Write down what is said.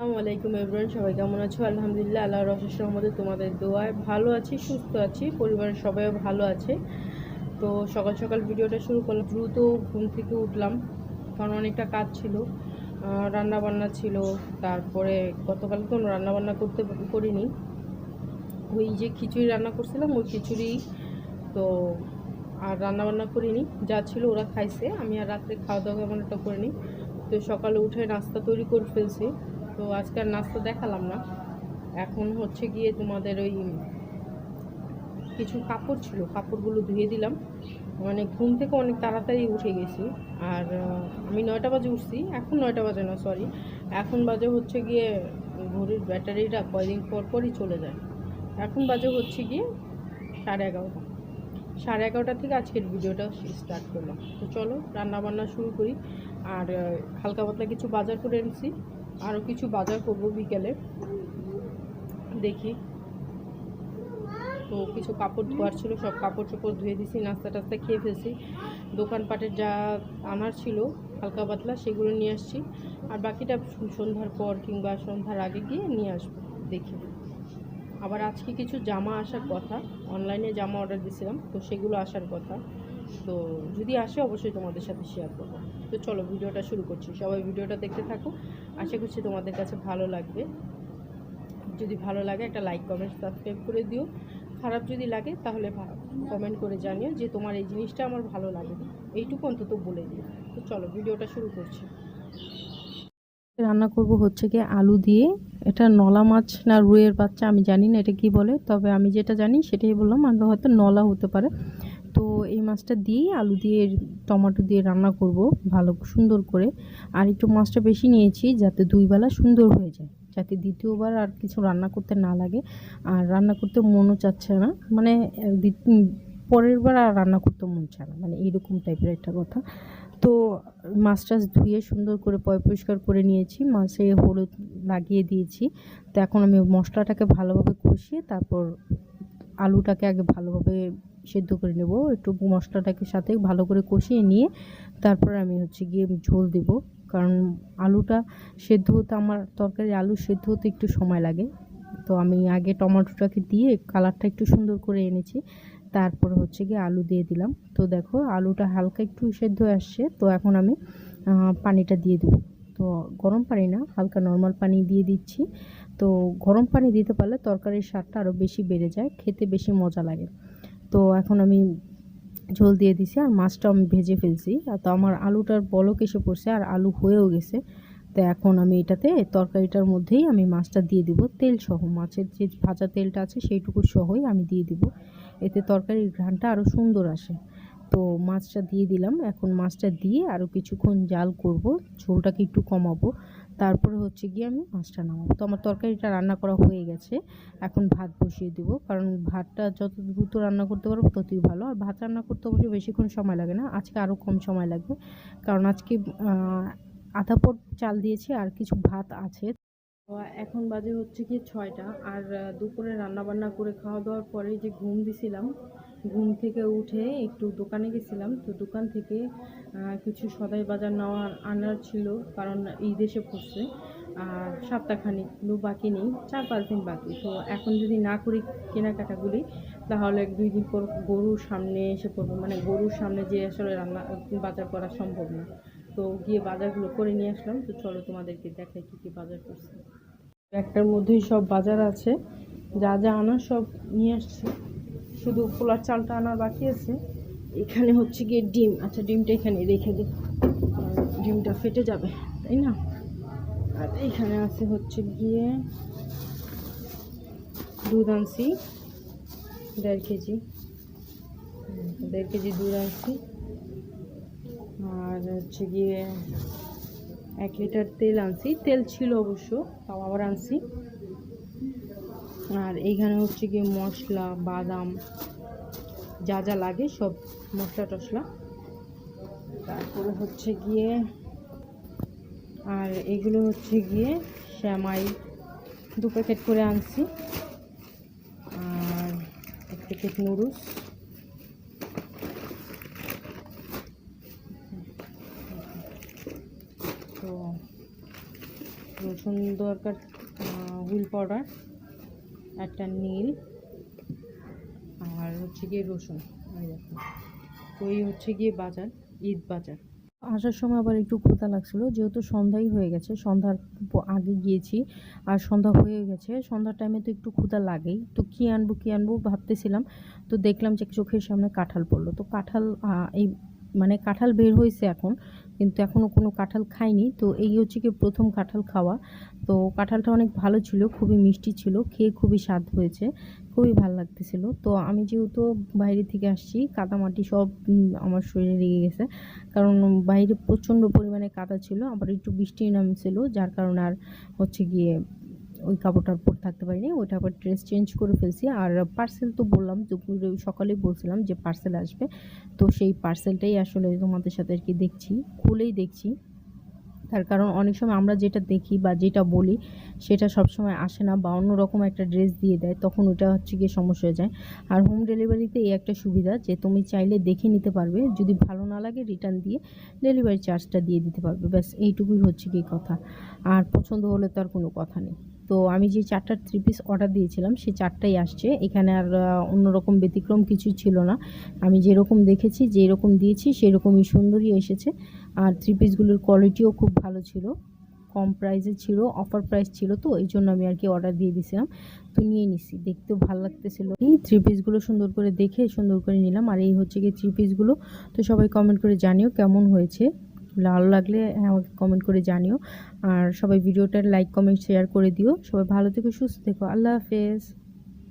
আসসালামু আলাইকুম এভরিওয়ান, সবাই কেমন আছো? আলহামদুলিল্লাহ আল্লাহ রসের সহমতে তোমাদের দোয়ায় ভালো আছি, সুস্থ আছি, পরিবারের সবাইও ভালো আছে। তো সকাল সকাল ভিডিওটা শুরু করলাম, দ্রুত ঘুম থেকে উঠলাম, কারণ অনেকটা কাজ ছিল রান্না বান্না ছিল, তারপরে গতকাল তো রান্না বান্না করতে করিনি। ওই যে খিচুড়ি রান্না করছিলাম, ওই খিচুড়ি তো আর রান্না বান্না করিনি, যা ছিল ওরা খাইছে, আমি আর রাত্রে খাওয়া দাওয়া তেমন একটা করিনি। তো সকালে উঠে নাস্তা তৈরি করে ফেলছি। তো আজকে আর নাস্তা দেখালাম না। এখন হচ্ছে গিয়ে তোমাদের ওই কিছু কাপড় ছিল, কাপড়গুলো ধুয়ে দিলাম। মানে ঘুম থেকে অনেক তাড়াতাড়ি উঠে গেছি। আর আমি নয়টা বাজে উঠছি, এখন নয়টা বাজে না সরি এখন বাজে হচ্ছে গিয়ে ঘড়ির ব্যাটারিটা কয়দিন পর পরই চলে যায়। এখন বাজে হচ্ছে গিয়ে সাড়ে এগারোটা। সাড়ে এগারোটা থেকে আজকের ভিডিওটা স্টার্ট করলাম। তো চলো রান্না বান্না শুরু করি। আর হালকা পাতলা কিছু বাজার করে এনেছি। আরও কিছু বাজার করব বিকেলে। দেখি। তো কিছু কাপড় ধোয়ার ছিল, সব কাপড় চোপড় ধুয়ে দিছি, নাস্তা টাস্তা খেয়ে ফেলছি। দোকানপাটের যা আনার ছিল, হালকা পাতলা, সেগুলো নিয়ে আসছি। আর বাকিটা সন্ধ্যার পর কিংবা সন্ধ্যার আগে গিয়ে নিয়ে আসব, দেখি। আবার আজকে কিছু জামা আসার কথা, অনলাইনে জামা অর্ডার দিয়েছিলাম তো সেগুলো আসার কথা। তো যদি আসে অবশ্যই তোমাদের সাথে শেয়ার করব। তো চলো ভিডিওটা শুরু করছি। সবাই ভিডিওটা দেখতে থাকো। আশা করছি তোমাদের কাছে ভালো লাগবে। যদি ভালো লাগে একটা লাইক কমেন্ট সাবস্ক্রাইব করে দিও। খারাপ যদি লাগে তাহলে কমেন্ট করে জানিও যে তোমার এই জিনিসটা আমার ভালো লাগে। এইটুকু অন্তত বলে দিও। তো চলো ভিডিওটা শুরু করছি। রান্না করব হচ্ছে গিয়ে আলু দিয়ে। এটা নলা মাছ না রুইয়ের বাচ্চা আমি জানি না এটা কি বলে, তবে আমি যেটা জানি সেটাই বললাম। আর হয়তো নলা হতে পারে। মাছটা দিয়েই আলু দিয়ে, টমেটো দিয়ে রান্না করব ভালো সুন্দর করে। আর একটু মাছটা বেশি নিয়েছি যাতে দুই বেলা সুন্দর হয়ে যায়, যাতে দ্বিতীয়বার আর কিছু রান্না করতে না লাগে। আর রান্না করতে মনও চাচ্ছে না মানে পরের বার আর রান্না করতে মন চায় না মানে এইরকম টাইপের একটা কথা। তো মাছ টাছ ধুয়ে সুন্দর করে পয় পরিষ্কার করে নিয়েছি, মাছে হলুদ লাগিয়ে দিয়েছি। তো এখন আমি মশলাটাকে ভালোভাবে কষিয়ে তারপর আলুটাকে আগে ভালোভাবে সেদ্ধ করে নেব। একটু মশলাটাকে সাথে ভালো করে কষিয়ে নিয়ে তারপর আমি হচ্ছে গিয়ে ঝোল দেব। কারণ আলুটা সেদ্ধ হতে, আমার তরকারি আলু সেদ্ধ হতে একটু সময় লাগে। তো আমি আগে টমেটোটাকে দিয়ে কালারটা একটু সুন্দর করে এনেছি। তারপর হচ্ছে গিয়ে আলু দিয়ে দিলাম। তো দেখো, আলুটা হালকা একটু সেদ্ধ আসছে। তো এখন আমি পানিটা দিয়ে দেবো। তো গরম পানি না, হালকা নর্মাল পানি দিয়ে দিচ্ছি। তো গরম পানি দিতে পারলে তরকারির স্বাদটা আরও বেশি বেড়ে যায়, খেতে বেশি মজা লাগে। তো এখন আমি ঝোল দিয়ে দিছি আর মাছটা আমি ভেজে ফেলছি। আর তো আমার আলুটার বলক এসে পড়ছে আর আলু হয়েও গেছে। তো এখন আমি এটাতে তরকারিটার মধ্যেই আমি মাছটা দিয়ে দিব, তেল সহ। মাছের যে ভাজা তেলটা আছে সেইটুকু সহই আমি দিয়ে দিব। এতে তরকারির ঘ্রাণটা আরও সুন্দর আসে। তো মাছটা দিয়ে দিলাম। এখন মাছটা দিয়ে আরও কিছুক্ষণ জাল করব, ঝোলটাকে একটু কমাবো। তারপরে হচ্ছে গিয়ে আমি মাছটা নামাবো। তো আমার তরকারিটা রান্না করা হয়ে গেছে। এখন ভাত বসিয়ে দেবো। কারণ ভাতটা যত দ্রুত রান্না করতে পারব ততই ভালো। আর ভাত রান্না করতে অবশ্যই বেশিক্ষণ সময় লাগে না। আজকে আরও কম সময় লাগবে। কারণ আজকে আধা পট চাল দিয়েছি আর কিছু ভাত আছে। এখন বাজে হচ্ছে কি ছয়টা। আর দুপুরে রান্না বান্না করে খাওয়া দাওয়ার পরে যে ঘুম দিছিলাম ঘুম থেকে উঠে একটু দোকানে গেছিলাম। তো দোকান থেকে কিছু সদাই বাজার নেওয়ার আনার ছিল, কারণ ঈদ এসে পড়ছে। আর সপ্তাহখানিক বাকি নেই, চার পাঁচ দিন বাকি। তো এখন যদি না করি কেনাকাটাগুলি তাহলে এক দুই দিন পর গরুর সামনে এসে পড়বে। মানে গরুর সামনে যে আসলে রান্না, বাজার করা সম্ভব না। তো গিয়ে বাজারগুলো করে নিয়ে আসলাম। তো চলো তোমাদেরকে দেখাই কী কী বাজার করছি। একটার মধ্যেই সব বাজার আছে। যা যা আনার সব নিয়ে আসছে। শুধু পোলার চালটা আনার বাকি আছে। এখানে হচ্ছে গিয়ে ডিম। আচ্ছা ডিমটা এখানে রেখে দিই ডিমটা ফেটে যাবে, তাই না? আর এখানে আছে হচ্ছে গিয়ে দুধ আনছি, দেড় কেজি। দেড় কেজি দুধ আনছি। আর হচ্ছে গিয়ে এক লিটার তেল আনছি। তেল ছিল অবশ্য, তাও আবার আনছি। আর এইখানে হচ্ছে গিয়ে মশলা, বাদাম, যা যা লাগে সব মশলা টশলা। তারপরে হচ্ছে গিয়ে আর এগুলো হচ্ছে গিয়ে শ্যামাই, দু প্যাকেট করে আনছি। আর এক প্যাকেট নুডলস। তো পছন্দ দরকার হুইল পাউডার। একটা নীল আর হচ্ছে গিয়ে রসুন, এই দেখো। তো এই হচ্ছে গিয়ে বাজার, ঈদ বাজার। আসার সময় আবার একটু ক্ষুধা লাগছিল, যেহেতু সন্ধ্যাই হয়ে গেছে, সন্ধ্যার আগে গিয়েছি আর সন্ধ্যা হয়ে গেছে, সন্ধ্যার টাইমে তো একটু ক্ষুধা লাগেই। তো কী আনব কী আনব ভাবতেছিলাম, তো দেখলাম যে চোখের সামনে কাঁঠাল পড়ল। তো কাঁঠাল এই মানে কাঁঠাল বের হয়েছে এখন, কিন্তু এখনও কোনো কাঁঠাল খাইনি। তো এই হচ্ছে কি প্রথম কাঁঠাল খাওয়া। তো কাঁঠালটা অনেক ভালো ছিল, খুবই মিষ্টি ছিল, খেয়ে খুবই স্বাদ হয়েছে, খুবই ভালো লাগতেছিল। তো আমি যেহেতু বাইরে থেকে আসছি, কাদামাটি সব আমার শরীরে লেগে গেছে। কারণ বাইরে প্রচণ্ড পরিমাণে কাদা ছিল, আবার একটু বৃষ্টি নামছিল, যার কারণে আর হচ্ছে গিয়ে ওই কাপড়টার পর থাকতে পারিনি, ওইটা আবার ড্রেস চেঞ্জ করে ফেলছি। আর পার্সেল তো বললাম, দুপুরে সকালেই বলছিলাম যে পার্সেল আসবে। তো সেই পার্সেলটাই আসলে তোমাদের সাথে আর কি দেখছি, খুলেই দেখছি। তার কারণ অনেক সময় আমরা যেটা দেখি বা যেটা বলি, সেটা সবসময় আসে না বা অন্যরকম একটা ড্রেস দিয়ে দেয়, তখন ওটা হচ্ছে গিয়ে সমস্যা হয়ে যায়। আর হোম ডেলিভারিতে এই একটা সুবিধা যে তুমি চাইলে দেখে নিতে পারবে, যদি ভালো না লাগে রিটার্ন দিয়ে ডেলিভারি চার্জটা দিয়ে দিতে পারবে। ব্যাস, এইটুকুই হচ্ছে কি কথা। আর পছন্দ হলে তো আর কোনো কথা নেই। তো আমি যে চারটার থ্রি পিস অর্ডার দিয়েছিলাম সেই চারটাই আসছে। এখানে আর অন্যরকম ব্যতিক্রম কিছু ছিল না। আমি যেরকম দেখেছি, যেরকম দিয়েছি, সেরকমই সুন্দরই এসেছে। আর থ্রি পিসগুলোর কোয়ালিটিও খুব ভালো ছিল। কম প্রাইসে ছিল অফার প্রাইস ছিল তো, এই জন্য আমি আর কি অর্ডার দিয়ে দিয়েছিলাম। তো নিয়ে নিছি, দেখতেও ভালো লাগতেছিল। এই থ্রি পিসগুলো সুন্দর করে দেখে সুন্দর করে নিলাম। আর এই হচ্ছে কি থ্রি পিসগুলো তো সবাই কমেন্ট করে জানিও কেমন হয়েছে। ভালো লাগলে আমাকে কমেন্ট করে জানিও। আর সবাই ভিডিওটার লাইক কমেন্ট শেয়ার করে দিও। সবাই ভালো থেকো, সুস্থ থেকো। আল্লাহ হাফেজ।